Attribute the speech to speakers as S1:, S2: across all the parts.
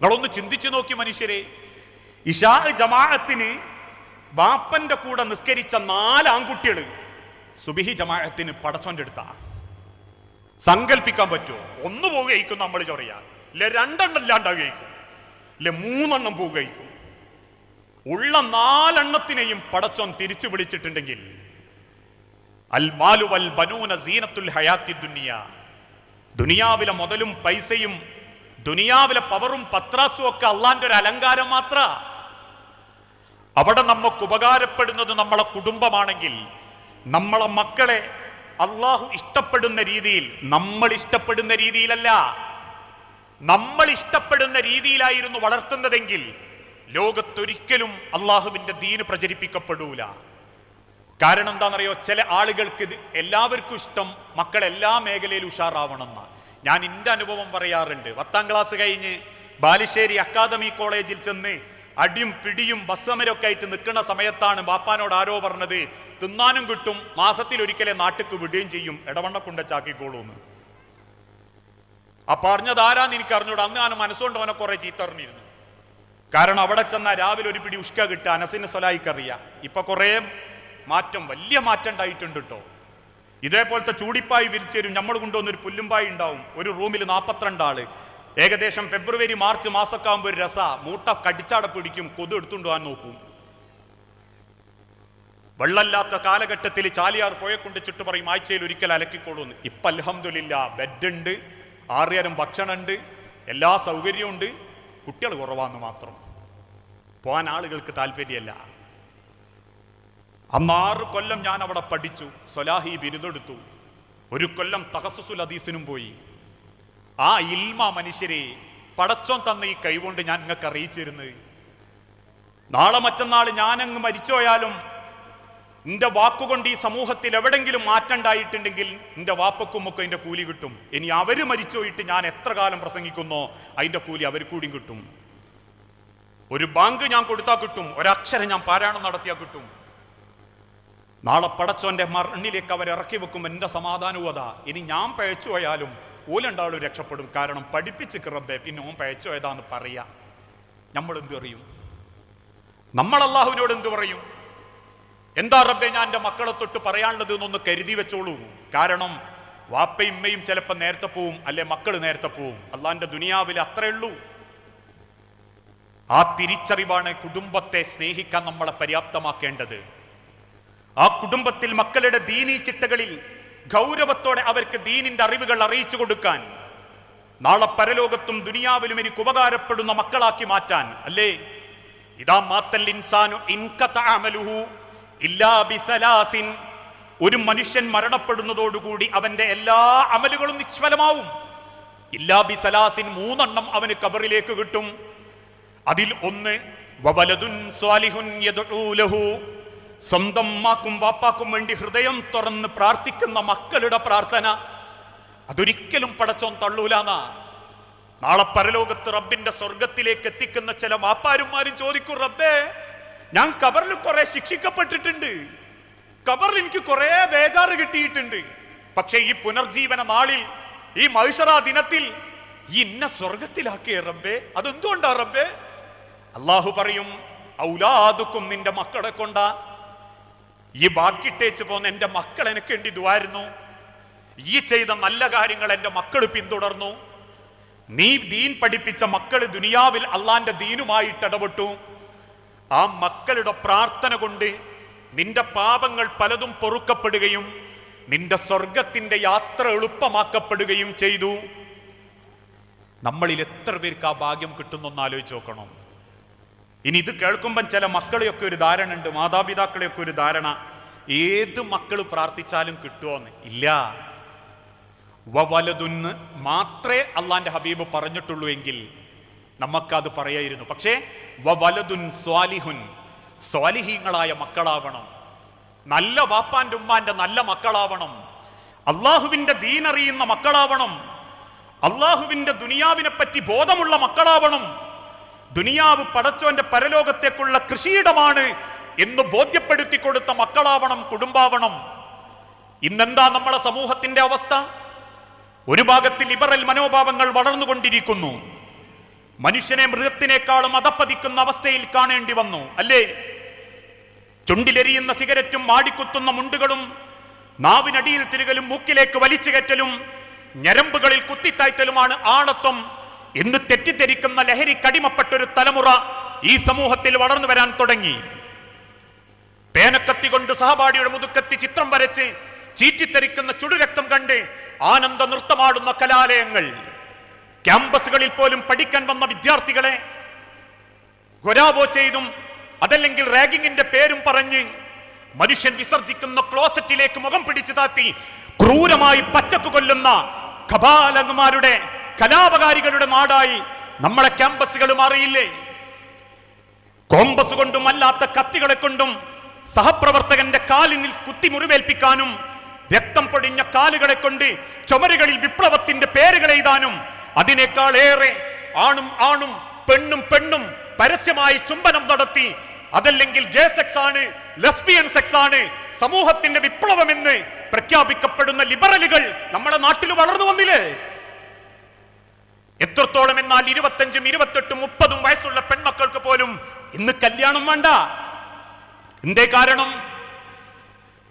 S1: നിങ്ങളൊന്ന് ചിന്തിച്ചു നോക്കി മനുഷ്യരെ. ഇഷാ ജമാഅത്തിന് ബാപ്പന്റെ കൂടെ നിസ്കരിച്ച നാല് ആൺകുട്ടികൾ സുബിഹി ജമാഅത്തിന് പടച്ചോന്റെ അടുത്താ. സങ്കല്പിക്കാൻ പറ്റുമോ ഒന്ന് പോവുകയായിരിക്കും നമ്മൾ ചൊറിയ. ഇല്ല രണ്ടെണ്ണം ഇല്ലാണ്ടാകുകയായിരിക്കും ഇല്ല മൂന്നെണ്ണം പോവുകയായിരിക്കും. ഉള്ള നാലെണ്ണത്തിനെയും പടച്ചോൻ തിരിച്ചു വിളിച്ചിട്ടുണ്ടെങ്കിൽ അൽമാലു വൽ ബനൂന സീനത്തുൽ ഹയാത്തി ദുനിയ. ദുനിയാവിലെ മുതലും പൈസയും ദുനിയാവിലെ പവറും പത്രാസും ഒക്കെ അള്ളാന്റെ ഒരു അലങ്കാരം മാത്ര. അവിടെ നമുക്ക് ഉപകാരപ്പെടുന്നത് നമ്മളെ കുടുംബമാണെങ്കിൽ നമ്മളെ മക്കളെ അള്ളാഹു ഇഷ്ടപ്പെടുന്ന രീതിയിൽ നമ്മൾ ഇഷ്ടപ്പെടുന്ന രീതിയിലല്ല. നമ്മൾ ഇഷ്ടപ്പെടുന്ന രീതിയിലായിരുന്നു വളർത്തുന്നതെങ്കിൽ ലോകത്തൊരിക്കലും അള്ളാഹുവിന്റെ ദീന് പ്രചരിപ്പിക്കപ്പെടൂല. കാരണം എന്താണെന്നറിയോ? ചില ആളുകൾക്ക് എല്ലാവർക്കും ഇഷ്ടം മക്കൾ എല്ലാ മേഖലയിലും ഉഷാറാവണമെന്ന് ഞാൻ എന്റെ അനുഭവം പറയാറുണ്ട്. പത്താം ക്ലാസ് കഴിഞ്ഞ് ബാലുശ്ശേരി അക്കാദമി കോളേജിൽ ചെന്ന് അടിയും പിടിയും ബസ്സമരൊക്കെ ആയിട്ട് നിൽക്കുന്ന സമയത്താണ് ബാപ്പാനോട് ആരോ പറഞ്ഞത് തിന്നാനും കിട്ടും മാസത്തിൽ ഒരിക്കലേ നാട്ടിക്ക് വിടുകയും ചെയ്യും ഇടവണ്ണ എന്ന് ആ പറഞ്ഞത് ആരാന്ന് എനിക്ക് അറിഞ്ഞൂട അന്ന് ഞാൻ മനസ്സുകൊണ്ട് അവനെ കുറെ ചീത്തറിഞ്ഞിരുന്നു കാരണം അവിടെ ചെന്നാൽ രാവിലെ ഒരു പിടി ഉഷ്ക കിട്ടുക അനസിന് സ്വലായിക്കറിയാം. ഇപ്പൊ കുറെ മാറ്റം വലിയ മാറ്റം ഉണ്ടായിട്ടുണ്ട് കേട്ടോ ഇതേപോലത്തെ ചൂടിപ്പായി വിരിച്ചേരും നമ്മൾ കൊണ്ടുവന്ന ഒരു പുല്ലുമ്പായി ഉണ്ടാവും. ഒരു റൂമിൽ നാൽപ്പത്തിരണ്ട് ആൾ ഏകദേശം ഫെബ്രുവരി മാർച്ച് മാസമൊക്കെ ആകുമ്പോൾ ഒരു രസ. മൂട്ട കടിച്ചാട പിടിക്കും കൊതു എടുത്തുകൊണ്ട് പോകാൻ നോക്കും. വെള്ളമില്ലാത്ത കാലഘട്ടത്തിൽ ചാലിയാർ പോയെക്കൊണ്ട് ചുട്ടു പറയും ആഴ്ചയിൽ ഒരിക്കൽ അലക്കിക്കോളൂന്ന്. ഇപ്പൊ ഉണ്ട് ആറിയരം ഭക്ഷണമുണ്ട് എല്ലാ സൗകര്യവും ഉണ്ട് കുട്ടികൾ കുറവാന്ന് മാത്രം. പോകാൻ ആളുകൾക്ക് താല്പര്യമല്ല അന്ന് ആറ് കൊല്ലം ഞാൻ അവിടെ പഠിച്ചു. സൊലാഹി ബിരുദെടുത്തു. ഒരു കൊല്ലം തഹസുസുൽ ഹദീസിനും പോയി. ആ ഇൽമ മനുഷ്യരെ പടച്ചോൻ തന്ന ഈ കഴിവുകൊണ്ട് ഞാൻ നിങ്ങൾക്ക് അറിയിച്ചിരുന്നത്. നാളെ മറ്റന്നാൾ ഞാനങ്ങ് മരിച്ചോയാലും നിന്റെ വാക്കുകൊണ്ട് ഈ സമൂഹത്തിൽ എവിടെങ്കിലും മാറ്റണ്ടായിട്ടുണ്ടെങ്കിൽ ഉണ്ടായിട്ടുണ്ടെങ്കിൽ വാപ്പക്കും വാപ്പക്കുമൊക്കെ അതിന്റെ കൂലി കിട്ടും. ഇനി അവർ മരിച്ചുപോയിട്ട് ഞാൻ എത്ര കാലം പ്രസംഗിക്കുന്നോ അതിന്റെ കൂലി അവർ കൂടിയും കിട്ടും. ഒരു ബാങ്ക് ഞാൻ കൊടുത്താൽ കിട്ടും. ഒരക്ഷരം ഞാൻ പാരായണം നടത്തിയാൽ കിട്ടും. നാളെ പടച്ചോന്റെ മണ്ണിലേക്ക് അവർ ഇറക്കി വെക്കും എന്റെ സമാധാനവും അതാ. ഇനി ഞാൻ പഴച്ചു പോയാലും ഓലുണ്ടാളും രക്ഷപ്പെടും. കാരണം പഠിപ്പിച്ച് കിറബെ പിന്നെ ഓൻ പഴച്ചു പോയതാന്ന് പറയാ. നമ്മൾ എന്ത് അറിയും നമ്മൾ അള്ളാഹുവിനോട് എന്ത് പറയും? എന്താ റബ്ബെ ഞാൻ എന്റെ മക്കളെ തൊട്ട് പറയാനുള്ളത് എന്നൊന്ന് കരുതി വെച്ചോളൂ. കാരണം വാപ്പയും ഉമ്മയും ചിലപ്പോൾ നേരത്തെ പോവും അല്ലെ മക്കൾ നേരത്തെ പോവും. അള്ളാഹിന്റെ ദുനിയാവിൽ അത്രേ ഉള്ളൂ. ആ തിരിച്ചറിവാണ് കുടുംബത്തെ സ്നേഹിക്കാൻ നമ്മളെ പര്യാപ്തമാക്കേണ്ടത്. ആ കുടുംബത്തിൽ മക്കളുടെ ദീനി ചിട്ടകളിൽ ഗൗരവത്തോടെ അവർക്ക് ദീനിന്റെ അറിവുകൾ അറിയിച്ചു കൊടുക്കാൻ നാളെ പരലോകത്തും ദുനിയാവിലും എനിക്ക് ഉപകാരപ്പെടുന്ന മക്കളാക്കി മാറ്റാൻ അല്ലേ? ഇതാ മാത്തൽ ഇൻസാനു അമലുഹു ഇല്ലാ ബിസലാസിൻ. ഒരു മനുഷ്യൻ മരണപ്പെടുന്നതോടുകൂടി അവന്റെ എല്ലാ അമലുകളും നിഷ്ഫലമാവും. ഇല്ലാ ബിസലാസിൻ മൂന്നെണ്ണം അവന് കബറിലേക്ക് കിട്ടും. അതിൽ ഒന്ന് വവലതുൻ സ്വാലിഹുൻ സ്വന്തം മാക്കും വാപ്പാക്കും വേണ്ടി ഹൃദയം തുറന്ന് പ്രാർത്ഥിക്കുന്ന മക്കളുടെ പ്രാർത്ഥന അതൊരിക്കലും പടച്ചോൻ തള്ളൂലാന്നാ. നാളെ പരലോകത്ത് റബ്ബിന്റെ സ്വർഗത്തിലേക്ക് എത്തിക്കുന്ന ചില വാപ്പാരുമാരും ചോദിക്കും റബ്ബേ ഞാൻ കബറിൽ കുറെ ശിക്ഷിക്കപ്പെട്ടിട്ടുണ്ട്. കബറിൽ എനിക്ക് കുറെ ബേജാറ് കിട്ടിയിട്ടുണ്ട്. പക്ഷേ ഈ പുനർജീവന നാളിൽ ഈ മഹിഷറ ദിനത്തിൽ ഇന്ന സ്വർഗത്തിലാക്കിയ റബ്ബേ? അതെന്തുകൊണ്ടാ റബ്ബേ? അള്ളാഹു പറയും ഔലാദുക്കും നിന്റെ മക്കളെ കൊണ്ടാ ഈ ബാക്കിട്ടേച്ച് പോന്ന എന്റെ മക്കൾ എനിക്ക് വേണ്ടി ഇതുവായിരുന്നു ഈ ചെയ്ത നല്ല കാര്യങ്ങൾ എന്റെ മക്കൾ പിന്തുടർന്നു. നീ ദീൻ പഠിപ്പിച്ച മക്കൾ ദുനിയാവിൽ അള്ളാന്റെ ദീനുമായിട്ട് ഇടപെട്ടു. ആ മക്കളുടെ പ്രാർത്ഥന കൊണ്ട് നിന്റെ പാപങ്ങൾ പലതും പൊറുക്കപ്പെടുകയും നിന്റെ സ്വർഗത്തിന്റെ യാത്ര എളുപ്പമാക്കപ്പെടുകയും ചെയ്തു. നമ്മളിൽ എത്ര പേർക്ക് ആ ഭാഗ്യം കിട്ടുന്നൊന്ന് ആലോചിച്ച് നോക്കണം? ഇനി ഇത് കേൾക്കുമ്പം ചില മക്കളെയൊക്കെ ഒരു ധാരണ ഉണ്ട് മാതാപിതാക്കളെയൊക്കെ ഒരു ധാരണ. ഏത് മക്കൾ പ്രാർത്ഥിച്ചാലും കിട്ടുമോന്ന് ഇല്ല. വവലതുന്ന് മാത്രമേ അള്ളാന്റെ ഹബീബ് പറഞ്ഞിട്ടുള്ളൂ എങ്കിൽ നമുക്കത് പറയായിരുന്നു. പക്ഷേ വവലതുൻ സ്വാലിഹുൻ സ്വാലിഹീങ്ങളായ മക്കളാവണം. നല്ല വാപ്പാന്റെ ഉമ്മാന്റെ നല്ല മക്കളാവണം. അള്ളാഹുവിന്റെ ദീനറിയുന്ന മക്കളാവണം. അള്ളാഹുവിന്റെ ദുനിയാവിനെ പറ്റി ബോധമുള്ള മക്കളാവണം. ദുനിയാവ് പടച്ചോന്റെ പരലോകത്തേക്കുള്ള കൃഷിയിടമാണ് എന്ന് ബോധ്യപ്പെടുത്തി കൊടുത്ത മക്കളാവണം കുടുംബാവണം. ഇന്നെന്താ നമ്മളെ സമൂഹത്തിന്റെ അവസ്ഥ? ഒരു ഭാഗത്ത് ലിബറൽ മനോഭാവങ്ങൾ വളർന്നുകൊണ്ടിരിക്കുന്നു. മനുഷ്യനെ മൃഗത്തിനേക്കാളും അതപ്പതിക്കുന്ന അവസ്ഥയിൽ കാണേണ്ടി വന്നു അല്ലേ? ചുണ്ടിലെരിയുന്ന സിഗരറ്റും മാടിക്കുത്തുന്ന മുണ്ടുകളും നാവിനടിയിൽ തിരുകലും മൂക്കിലേക്ക് വലിച്ചു കയറ്റലും ഞരമ്പുകളിൽ കുത്തിത്തായ്ത്തലുമാണ് ആണത്വം. ഇന്ന് തെറ്റിദ്ധരിക്കുന്ന ലഹരിക്കടിമപ്പെട്ടൊരു തലമുറ ഈ സമൂഹത്തിൽ വളർന്നു വരാൻ തുടങ്ങി. പേനക്കത്തി കൊണ്ട് സഹപാഠിയുടെ മുതുക്കത്തി ചിത്രം വരച്ച് ചീറ്റിത്തെറിക്കുന്ന ചുടുരക്തം കണ്ട് ആനന്ദ നൃത്തമാടുന്ന കലാലയങ്ങൾ. ക്യാമ്പസുകളിൽ പോലും പഠിക്കാൻ വന്ന വിദ്യാർത്ഥികളെ ഗൊരാവോ ചെയ്തും അതല്ലെങ്കിൽ റാഗിങ്ങിന്റെ പേരും പറഞ്ഞ് മനുഷ്യൻ വിസർജിക്കുന്ന ക്ലോസറ്റിലേക്ക് മുഖം പിടിച്ചു താത്തി ക്രൂരമായി പച്ചപ്പ് കൊല്ലുന്ന കപാലന്മാരുടെ കലാപകാരികളുടെ നാടായി നമ്മളെ ക്യാമ്പസുകൾ മാറിയില്ലേ കോമ്പസ് കൊണ്ടും അല്ലാത്ത കത്തികളെ കൊണ്ടും സഹപ്രവർത്തകന്റെ കാലിനിൽ കുത്തി മുറിവേൽപ്പിക്കാനും രക്തം പൊടിഞ്ഞ കാലുകളെ കൊണ്ട് ചുമരുകളിൽ വിപ്ലവത്തിന്റെ പേരുകൾ എഴുതാനും അതിനേക്കാൾ ഏറെ ആണും ആണും പെണ്ണും പെണ്ണും പരസ്യമായി ചുംബനം നടത്തി അതല്ലെങ്കിൽ ഗേ സെക്സ് ആണ് ലെസ്ബിയൻ സെക്സ് ആണ് സമൂഹത്തിന്റെ വിപ്ലവമെന്ന് പ്രഖ്യാപിക്കപ്പെടുന്ന ലിബറലുകൾ നമ്മുടെ നാട്ടിൽ വളർന്നു വന്നില്ലേ? എത്രത്തോളം എന്നാൽ ഇരുപത്തഞ്ചും ഇരുപത്തെട്ടും മുപ്പതും വയസ്സുള്ള പെൺമക്കൾക്ക് പോലും ഇന്ന് കല്യാണം വേണ്ട. എന്തേ കാരണം?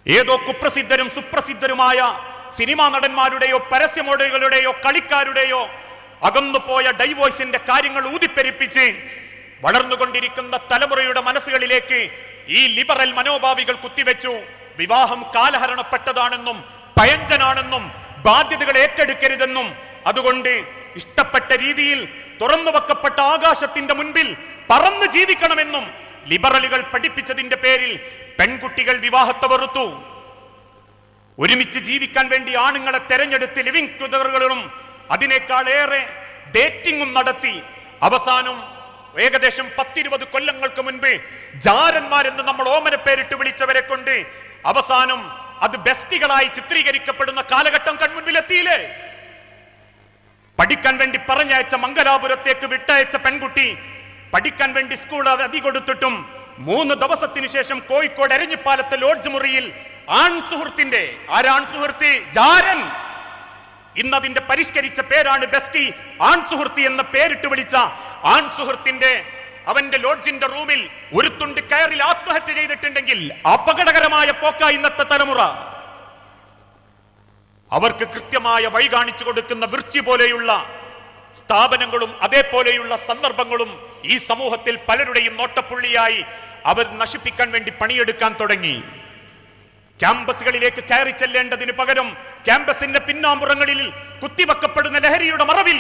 S1: ഏതോ കുപ്രസിദ്ധരും സുപ്രസിദ്ധരുമായ സിനിമാ നടന്മാരുടെയോ പരസ്യ മോഡലുകളുടെയോ കളിക്കാരുടെയോ അകന്നുപോയ ഡൈവോഴ്സിന്റെ കാര്യങ്ങൾ ഊതിപ്പെരിപ്പിച്ച് വളർന്നുകൊണ്ടിരിക്കുന്ന തലമുറയുടെ മനസ്സുകളിലേക്ക് ഈ ലിബറൽ മനോഭാവികൾ കുത്തിവെച്ചു. വിവാഹം കാലഹരണപ്പെട്ടതാണെന്നും പയഞ്ചനാണെന്നും ബാധ്യതകൾ ഏറ്റെടുക്കരുതെന്നും. അതുകൊണ്ട് ഇഷ്ടപ്പെട്ട രീതിയിൽ തുറന്നു വെക്കപ്പെട്ട ആകാശത്തിന്റെ മുൻപിൽ പറന്ന് ജീവിക്കണമെന്നും ലിബറലുകൾ പഠിപ്പിച്ചതിന്റെ പേരിൽ പെൺകുട്ടികൾ വിവാഹത്തെ വെറുത്തു. ഒരുമിച്ച് ജീവിക്കാൻ വേണ്ടി ആണുങ്ങളെ തെരഞ്ഞെടുത്ത് ലിവിംഗ് ടുഗറുകളും അതിനേക്കാൾ ഏറെ ഡേറ്റിംഗും നടത്തി. അവസാനം ഏകദേശം പത്തിരുപത് കൊല്ലങ്ങൾക്ക് മുൻപ് ജാരന്മാരെന്ന് നമ്മൾ ഓമന പേരിട്ട് വിളിച്ചവരെ കൊണ്ട് അവസാനം അത് ബെസ്റ്റികളായി ചിത്രീകരിക്കപ്പെടുന്ന കാലഘട്ടം കൺമുൻപിൽ എത്തിയില്ലേ പഠിക്കാൻ വേണ്ടി പറഞ്ഞയച്ച മംഗലാപുരത്തേക്ക് വിട്ടയച്ച പെൺകുട്ടി പഠിക്കാൻ വേണ്ടി സ്കൂൾ അതി കൊടുത്തിട്ടും മൂന്ന് ദിവസത്തിന് ശേഷം കോഴിക്കോട് എരഞ്ഞിപ്പാലത്തെ ലോഡ്ജ് മുറിയിൽ ആൺ സുഹൃത്തിന്റെ ആരാൺ സുഹൃത്തി ജാരൻ. ഇന്നതിന്റെ പരിഷ്കരിച്ച പേരാണ് ബെസ്റ്റി. ആൺ സുഹൃത്തി എന്ന പേരിട്ട് വിളിച്ച ആൺ സുഹൃത്തിന്റെ അവന്റെ ലോഡ്ജിന്റെ റൂമിൽ ഒരു തുണ്ട് കയറിൽ ആത്മഹത്യ ചെയ്തിട്ടുണ്ടെങ്കിൽ അപകടകരമായ പോക്ക ഇന്നത്തെ തലമുറ. അവർക്ക് കൃത്യമായ വഴി കാണിച്ചു കൊടുക്കുന്ന വൃത്തി പോലെയുള്ള സ്ഥാപനങ്ങളും അതേപോലെയുള്ള സന്ദർഭങ്ങളും ഈ സമൂഹത്തിൽ പലരുടെയും നോട്ടപ്പുള്ളിയായി അവർ നശിപ്പിക്കാൻ വേണ്ടി പണിയെടുക്കാൻ തുടങ്ങി. ക്യാമ്പസുകളിലേക്ക് കയറി ചെല്ലേണ്ടതിന് പകരം ക്യാമ്പസിന്റെ പിന്നാമ്പുറങ്ങളിൽ കുത്തിവെക്കപ്പെടുന്ന ലഹരിയുടെ മറവിൽ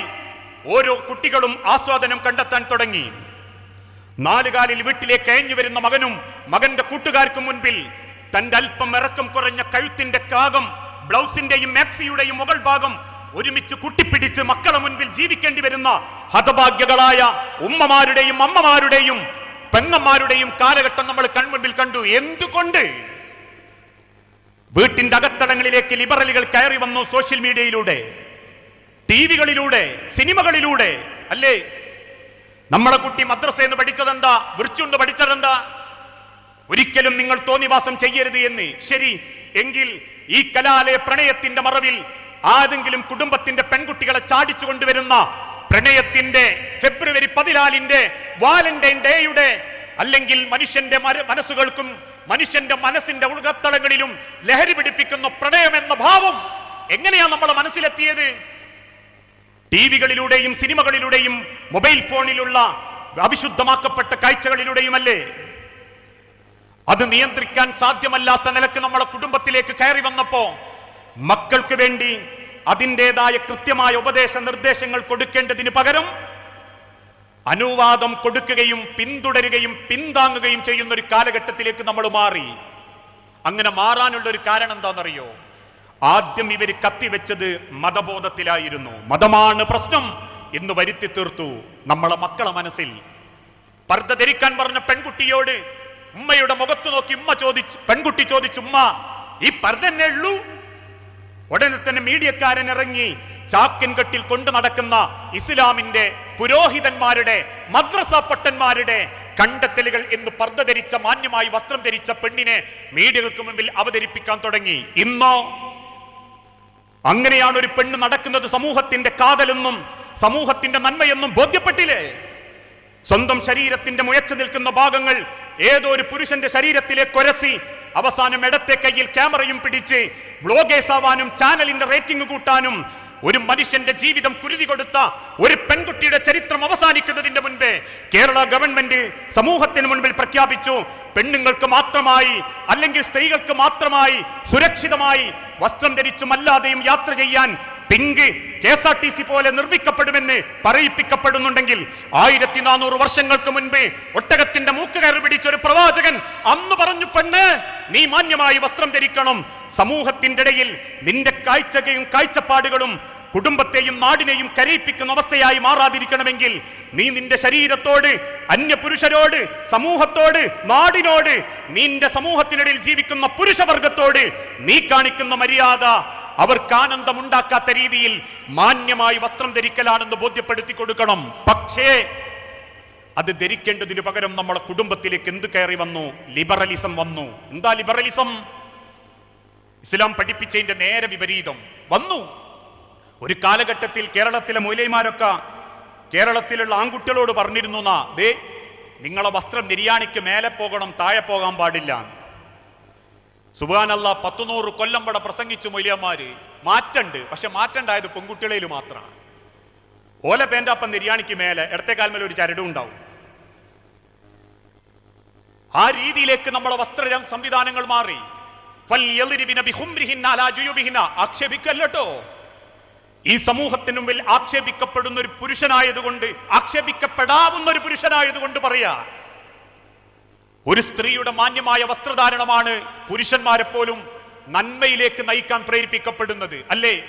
S1: ഓരോ കുട്ടികളും ആസ്വാദനം കണ്ടെത്താൻ തുടങ്ങി. നാലുകാലിൽ വീട്ടിലേക്ക് അയഞ്ഞു വരുന്ന മകനും മകന്റെ കൂട്ടുകാർക്കും മുൻപിൽ തന്റെ അല്പം ഇറക്കം കുറഞ്ഞ കഴുത്തിന്റെ കാകം ബ്ലൗസിന്റെയും മാക്സിയുടെയും മുകൾ ഭാഗം ഒരുമിച്ച് കുട്ടിപ്പിടിച്ച് മക്കളെ മുൻപിൽ ജീവിക്കേണ്ടി വരുന്ന ഹതഭാഗ്യകളായ ഉമ്മമാരുടെയും അമ്മമാരുടെയും പെങ്ങന്മാരുടെയും കാലഘട്ടം നമ്മൾ കൺമുൻപിൽ കണ്ടു. എന്തുകൊണ്ട്? വീട്ടിന്റെ അകത്തളങ്ങളിലേക്ക് ലിബറലുകൾ കയറി വന്നു സോഷ്യൽ മീഡിയയിലൂടെ ടി വികളിലൂടെ സിനിമകളിലൂടെ അല്ലേ? നമ്മളെ കുട്ടി മദ്രസ എന്ന് പഠിച്ചതെന്താ? വിർച്ചുണ്ട് പഠിച്ചതെന്താ? ഒരിക്കലും നിങ്ങൾ തോന്നിവാസം ചെയ്യരുത് എന്ന്. ശരി എങ്കിൽ ഈ കലാലയ പ്രണയത്തിന്റെ മറവിൽ ആരെങ്കിലും കുടുംബത്തിന്റെ പെൺകുട്ടികളെ ചാടിച്ചു കൊണ്ടുവരുന്ന പ്രണയത്തിന്റെ ഫെബ്രുവരി പതിനാലിന്റെ വാലന്റൈൻ ഡേയുടെ അല്ലെങ്കിൽ മനുഷ്യന്റെ മനസ്സുകൾക്കും മനുഷ്യന്റെ മനസ്സിന്റെ ഉൾകത്തളങ്ങളിലും ലഹരി പിടിപ്പിക്കുന്ന പ്രണയം എന്ന ഭാവം എങ്ങനെയാ നമ്മളെ മനസ്സിലെത്തിയത്? T വികളിലൂടെയും സിനിമകളിലൂടെയും mobile ഫോണിലുള്ള അവിശുദ്ധമാക്കപ്പെട്ട കാഴ്ചകളിലൂടെയുമല്ലേ? അത് നിയന്ത്രിക്കാൻ സാധ്യമല്ലാത്ത നിലയ്ക്ക് നമ്മുടെ കുടുംബത്തിലേക്ക് കയറി വന്നപ്പോ മക്കൾക്ക് വേണ്ടി അതിന്റെതായ കൃത്യമായ ഉപദേശ നിർദ്ദേശങ്ങൾ കൊടുക്കേണ്ടതിന് പകരം അനുവാദം കൊടുക്കുകയും പിന്തുടരുകയും പിന്താങ്ങുകയും ചെയ്യുന്ന ഒരു കാലഘട്ടത്തിലേക്ക് നമ്മൾ മാറി. അങ്ങനെ മാറാനുള്ള ഒരു കാരണം എന്താണെന്നറിയോ? ആദ്യം ഇവർ കത്തിവെച്ചത് മതബോധത്തിലായിരുന്നു. മതമാണ് പ്രശ്നം എന്ന് വരുത്തി തീർത്തു നമ്മളെ മക്കളെ മനസ്സിൽ. പർദ്ദ ധരിക്കാൻ പറഞ്ഞ പെൺകുട്ടിയോട് ഉമ്മയുടെ മുഖത്ത് നോക്കി ഉമ്മ ചോദിച്ചു പെൺകുട്ടി ചോദിച്ചു ഉമ്മ ഈ തന്നെ ഉള്ളൂ? ഉടനെ തന്നെ മീഡിയക്കാരൻ ഇറങ്ങി ചാക്കിൻ കെട്ടിൽ കൊണ്ടു നടക്കുന്ന ഇസ്ലാമിന്റെ പുരോഹിതന്മാരുടെ മദ്രസ പട്ടന്മാരുടെ കണ്ടെത്തലുകൾ എന്ന് പർദ്ദ ധരിച്ച മാന്യമായി വസ്ത്രം ധരിച്ച പെണ്ണിനെ മീഡിയകൾക്ക് മുമ്പിൽ അവതരിപ്പിക്കാൻ തുടങ്ങി. ഇന്നോ അങ്ങനെയാണ് ഒരു പെണ്ണ് നടക്കുന്നത് സമൂഹത്തിന്റെ കാതലെന്നും സമൂഹത്തിന്റെ നന്മയെന്നും ബോധ്യപ്പെട്ടില്ലേ? സ്വന്തം ശരീരത്തിന്റെ മുയച്ചു നിൽക്കുന്ന ഭാഗങ്ങൾ ഏതോ ഒരു പുരുഷന്റെ ശരീരത്തിലെ കൊരസി അവസാനം ഇടത്തെ കയ്യിൽ ക്യാമറയും പിടിച്ച് ബ്ലോഗേഴ്സ് ആവാനും ചാനലിന്റെ റേറ്റിംഗ് കൂട്ടാനും ഒരു മനുഷ്യന്റെ ജീവിതം കുരുതി കൊടുത്ത ഒരു പെൺകുട്ടിയുടെ ചരിത്രം അവസാനിക്കുന്നതിന്റെ മുൻപേ കേരള ഗവൺമെന്റ് സമൂഹത്തിന് മുൻപിൽ പ്രഖ്യാപിച്ചു പെണ്ണുങ്ങൾക്ക് മാത്രമായി അല്ലെങ്കിൽ സ്ത്രീകൾക്ക് മാത്രമായി സുരക്ഷിതമായി വസ്ത്രം ധരിച്ചും അല്ലാതെയും യാത്ര ചെയ്യാൻ pink K S R T C പോലെ നിർമ്മിക്കപ്പെടുമെന്ന് പറയിപ്പിക്കപ്പെടുന്നുണ്ടെങ്കിൽ ആയിരത്തി നാനൂറ് വർഷങ്ങൾക്ക് മുൻപ് ഒട്ടകത്തിന്റെ മൂക്ക് കയറി പിടിച്ച ഒരു പ്രവാചകൻ അന്ന് പറഞ്ഞു പെണ്ണ് നീ മാന്യമായി വസ്ത്രം ധരിക്കണം. സമൂഹത്തിന്റെ ഇടയിൽ നിന്റെ കാഴ്ചകയും കാഴ്ചപ്പാടുകളും കുടുംബത്തെയും നാടിനെയും കരയിപ്പിക്കുന്ന അവസ്ഥയായി മാറാതിരിക്കണമെങ്കിൽ നീ നിന്റെ ശരീരത്തോട് അന്യപുരുഷരോട് സമൂഹത്തോട് നാടിനോട് നിന്റെ സമൂഹത്തിനിടയിൽ ജീവിക്കുന്ന പുരുഷവർഗത്തോട് നീ കാണിക്കുന്ന മര്യാദ അവർക്ക് ആനന്ദമുണ്ടാക്കാത്ത രീതിയിൽ മാന്യമായി വസ്ത്രം ധരിക്കലാണെന്ന് ബോധ്യപ്പെടുത്തി കൊടുക്കണം. പക്ഷേ അത് ധരിക്കേണ്ടതിന് പകരം നമ്മുടെ കുടുംബത്തിലേക്ക് എന്ത് കയറി വന്നു? ലിബറലിസം വന്നു. എന്താ ലിബറലിസം? ഇസ്ലാം പഠിപ്പിച്ചതിന്റെ നേരെ വിപരീതം. വന്നു. ഒരു കാലഘട്ടത്തിൽ കേരളത്തിലെ മൊയിലൈമാരൊക്കെ കേരളത്തിലുള്ള ആൺകുട്ടികളോട് പറഞ്ഞിരുന്നു ദേ നിങ്ങളെ വസ്ത്രം നിര്യാണിക്ക് മേലെ പോകണം താഴെ പോകാൻ പാടില്ല. സുബാനല്ല പത്തുനൂറ് കൊല്ലം പട പ്രസംഗിച്ചു മൊലിയന്മാര് മാറ്റണ്ട് പക്ഷെ മാറ്റണ്ടായത് പെൺകുട്ടികളിൽ മാത്രമാണ്. ഓല പേന്റാപ്പം നിര്യാണിക്ക് മേലെ ഇടത്തെ കാൽമേൽ ഒരു ചരടും ഉണ്ടാവും. ആ രീതിയിലേക്ക് നമ്മളെ വസ്ത്ര സംവിധാനങ്ങൾ മാറി. ആക്ഷേപിക്കല്ലോ ഈ സമൂഹത്തിന് മുമ്പിൽ ആക്ഷേപിക്കപ്പെടുന്ന ഒരു പുരുഷനായതുകൊണ്ട് ആക്ഷേപിക്കപ്പെടാവുന്ന ഒരു പുരുഷനായതുകൊണ്ട് പറയാ ഒരു സ്ത്രീയുടെ മാന്യമായ വസ്ത്രധാരണമാണ് പുരുഷന്മാരെ പോലും നന്മയിലേക്ക് നയിക്കാൻ പ്രേരിപ്പിക്കപ്പെടുന്നത് അല്ലേ?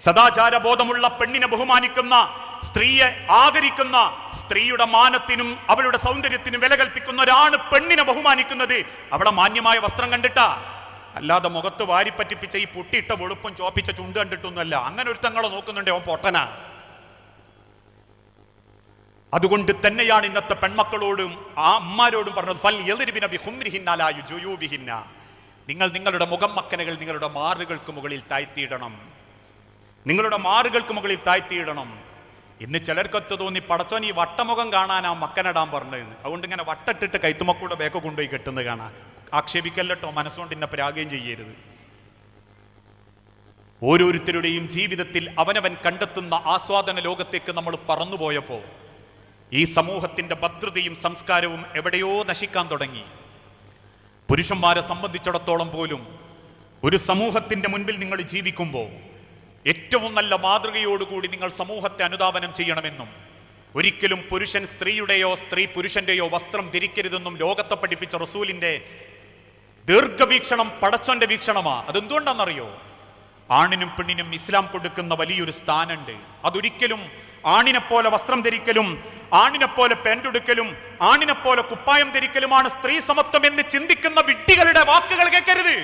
S1: സദാചാര ബോധമുള്ള പെണ്ണിനെ ബഹുമാനിക്കുന്ന സ്ത്രീയെ ആദരിക്കുന്ന സ്ത്രീയുടെ മാനത്തിനും അവളുടെ സൗന്ദര്യത്തിനും വില കൽപ്പിക്കുന്ന ഒരാണ് പെണ്ണിനെ ബഹുമാനിക്കുന്നത്. അവളെ മാന്യമായ വസ്ത്രം കണ്ടിട്ടാ? അല്ലാതെ മുഖത്ത് വാരിപ്പറ്റിപ്പിച്ച ഈ പൊട്ടിയിട്ട വെളുപ്പും ചോപ്പിച്ച ചുണ്ട് കണ്ടിട്ടൊന്നുമല്ല. അങ്ങനെ ഒരു നോക്കുന്നുണ്ട് അവൻ പൊട്ടനാ. അതുകൊണ്ട് തന്നെയാണ് ഇന്നത്തെ പെൺമക്കളോടും ആ അമ്മമാരോടും പറഞ്ഞത് ഫൽ യുജൂബിഹിന്ന. നിങ്ങൾ നിങ്ങളുടെ മുഖം മക്കനകൾ നിങ്ങളുടെ മാറുകൾക്ക് മുകളിൽ താഴ്ത്തിയിടണം. നിങ്ങളുടെ മാറുകൾക്ക് മുകളിൽ താഴ്ത്തിയിടണം. ഇന്ന് ചിലർക്കൊത്ത് തോന്നി പടച്ചോൻ ഈ വട്ടമുഖം കാണാൻ ആ മക്കനിടാൻ പറഞ്ഞത് അതുകൊണ്ട് ഇങ്ങനെ വട്ടട്ടിട്ട് കൈത്തുമക്കൂടെ ബേക്ക് കൊണ്ടുപോയി കെട്ടുന്നത് കാണാൻ ആക്ഷേപിക്കല്ലോ മനസ്സുകൊണ്ട് ഇന്നെ പരാഗം ചെയ്യരുത്. ഓരോരുത്തരുടെയും ജീവിതത്തിൽ അവനവൻ കണ്ടെത്തുന്ന ആസ്വാദന ലോകത്തേക്ക് നമ്മൾ പറന്നുപോയപ്പോൾ ഈ സമൂഹത്തിന്റെ ഭദ്രതയും സംസ്കാരവും എവിടെയോ നശിക്കാൻ തുടങ്ങി. പുരുഷന്മാരെ സംബന്ധിച്ചിടത്തോളം പോലും ഒരു സമൂഹത്തിന്റെ മുൻപിൽ നിങ്ങൾ ജീവിക്കുമ്പോൾ ഏറ്റവും നല്ല മാതൃകയോടുകൂടി നിങ്ങൾ സമൂഹത്തെ അനുധാവനം ചെയ്യണമെന്നും ഒരിക്കലും പുരുഷൻ സ്ത്രീയുടെയോ സ്ത്രീ പുരുഷന്റെയോ വസ്ത്രം ധരിക്കരുതെന്നും ലോകത്തെ പഠിപ്പിച്ച റസൂലിന്റെ ദീർഘവീക്ഷണം പടച്ചോന്റെ വീക്ഷണമാ. അതെന്തുകൊണ്ടാണെന്നറിയോ? ആണിനും പെണ്ണിനും ഇസ്ലാം കൊടുക്കുന്ന വലിയൊരു സ്ഥാനമുണ്ട്. അതൊരിക്കലും ആണിനെ പോലെ വസ്ത്രം ധരിക്കലും ആണിനെ പോലെ പെൻഡുടുക്കലും ആണിനെ പോലെ കുപ്പായം ധരിക്കലുമാണ് സ്ത്രീ സമത്വം എന്ന് ചിന്തിക്കുന്ന വിട്ടികളുടെ വാക്കുകൾ കേൾക്കരുത്.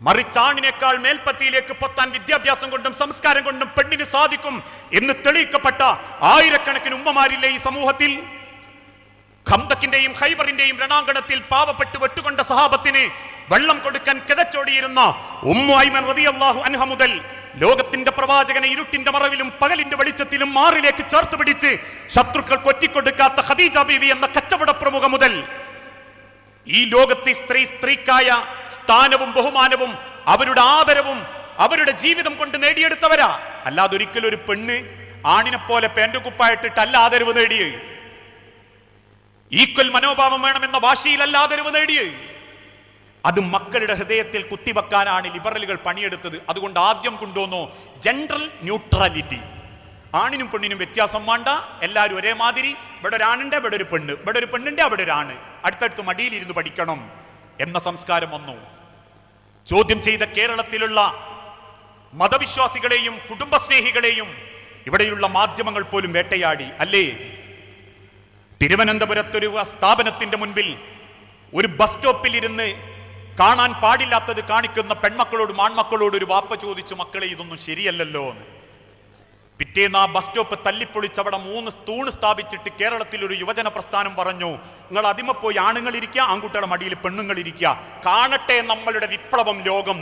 S1: മറിച്ച് ആണിനേക്കാൾ മേൽപ്പത്തിയിലേക്ക് പൊത്താൻ വിദ്യാഭ്യാസം കൊണ്ടും സംസ്കാരം കൊണ്ടും പെണ്ണിന് സാധിക്കും എന്ന് തെളിയിക്കപ്പെട്ട ആയിരക്കണക്കിന് ഉമ്മമാരില്ലേ ഈ സമൂഹത്തിൽ? ഖന്തക്കിന്റെയും ഖൈബറിന്റെയും രണാങ്കണത്തിൽ പാവപ്പെട്ട് വെട്ടുകൊണ്ട സഹാബത്തിന് വെള്ളം കൊടുക്കാൻ കിതച്ചോടിയിരുന്ന ഉമ്മു ഐമൻ റളിയല്ലാഹു അൻഹ മുതൽ ലോകത്തിന്റെ പ്രവാചകനെ ഇരുട്ടിന്റെ മറവിലും പകലിന്റെ വെളിച്ചത്തിലും മാറിലേക്ക് ചേർത്ത് പിടിച്ച് ശത്രുക്കൾ കൊറ്റിക്കൊടുക്കാത്ത ഖദീജ ബീവി എന്ന കച്ചവട പ്രമുഖ മുതൽ ഈ ലോകത്തെ സ്ത്രീ സ്ത്രീക്കായ സ്ഥാനവും ബഹുമാനവും അവരുടെ ആദരവും അവരുടെ ജീവിതം കൊണ്ട് നേടിയെടുത്തവരാ. അല്ലാതെ ഒരിക്കലും ഒരു പെണ്ണ് ആണിനെ പോലെ പേന്റ് കുപ്പായിട്ടിട്ടല്ല ആദരവ് നേടിയത് ഈക്വൽ മനോഭാവം വേണമെന്ന ഭാഷയിലല്ല ആദരവ് നേടിയത് അത് മക്കളുടെ ഹൃദയത്തിൽ കുത്തിവെക്കാനാണ് ലിബറലുകൾ പണിയെടുത്തത്. അതുകൊണ്ട് ആദ്യം കൊണ്ടുവന്നു ജനറൽ ന്യൂട്രാലിറ്റി ആണിനും പെണ്ണിനും വ്യത്യാസം വേണ്ട. എല്ലാവരും ഒരേമാതിരി. ഇവിടെ ഒരാണുണ്ട് ഇവിടെ ഒരു പെണ്ണ്. ഇവിടെ ഒരു പെണ്ണുണ്ട് അവിടെ ഒരാണ് അടുത്തടുത്ത് മടിയിലിരുന്ന് പഠിക്കണം എന്ന സംസ്കാരം വന്നു. ചോദ്യം ചെയ്ത കേരളത്തിലുള്ള മതവിശ്വാസികളെയും കുടുംബസ്നേഹികളെയും ഇവിടെയുള്ള മാധ്യമങ്ങൾ പോലും വേട്ടയാടി. അല്ലേ? തിരുവനന്തപുരത്തൊരു സ്ഥാപനത്തിന്റെ മുൻപിൽ ഒരു ബസ് സ്റ്റോപ്പിൽ ഇരുന്ന് കാണാൻ പാടില്ലാത്തത് കാണിക്കുന്ന പെൺമക്കളോടും ആൺമക്കളോട് ഒരു വാപ്പ ചോദിച്ചു മക്കളെ ഇതൊന്നും ശരിയല്ലല്ലോ എന്ന്. പിറ്റേന്ന് ആ ബസ് സ്റ്റോപ്പ് തല്ലിപ്പൊളിച്ച് അവിടെ മൂന്ന് തൂണ് സ്ഥാപിച്ചിട്ട് കേരളത്തിൽ ഒരു യുവജന പ്രസ്ഥാനം പറഞ്ഞു നിങ്ങൾ അതിമ പോയി ആണുങ്ങൾ ഇരിക്കുക ആൺകുട്ടികളുടെ മടിയിൽ പെണ്ണുങ്ങൾ ഇരിക്കുക കാണട്ടെ നമ്മളുടെ വിപ്ലവം ലോകം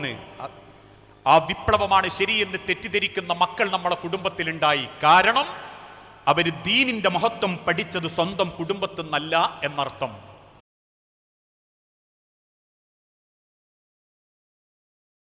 S1: ആ വിപ്ലവമാണ് ശരിയെന്ന് തെറ്റിദ്ധരിക്കുന്ന മക്കൾ നമ്മളെ കുടുംബത്തിലുണ്ടായി. കാരണം അവർ ദീനിന്റെ മഹത്വം പഠിച്ചത് സ്വന്തം കുടുംബത്തിൽ നിന്നല്ല എന്നർത്ഥം.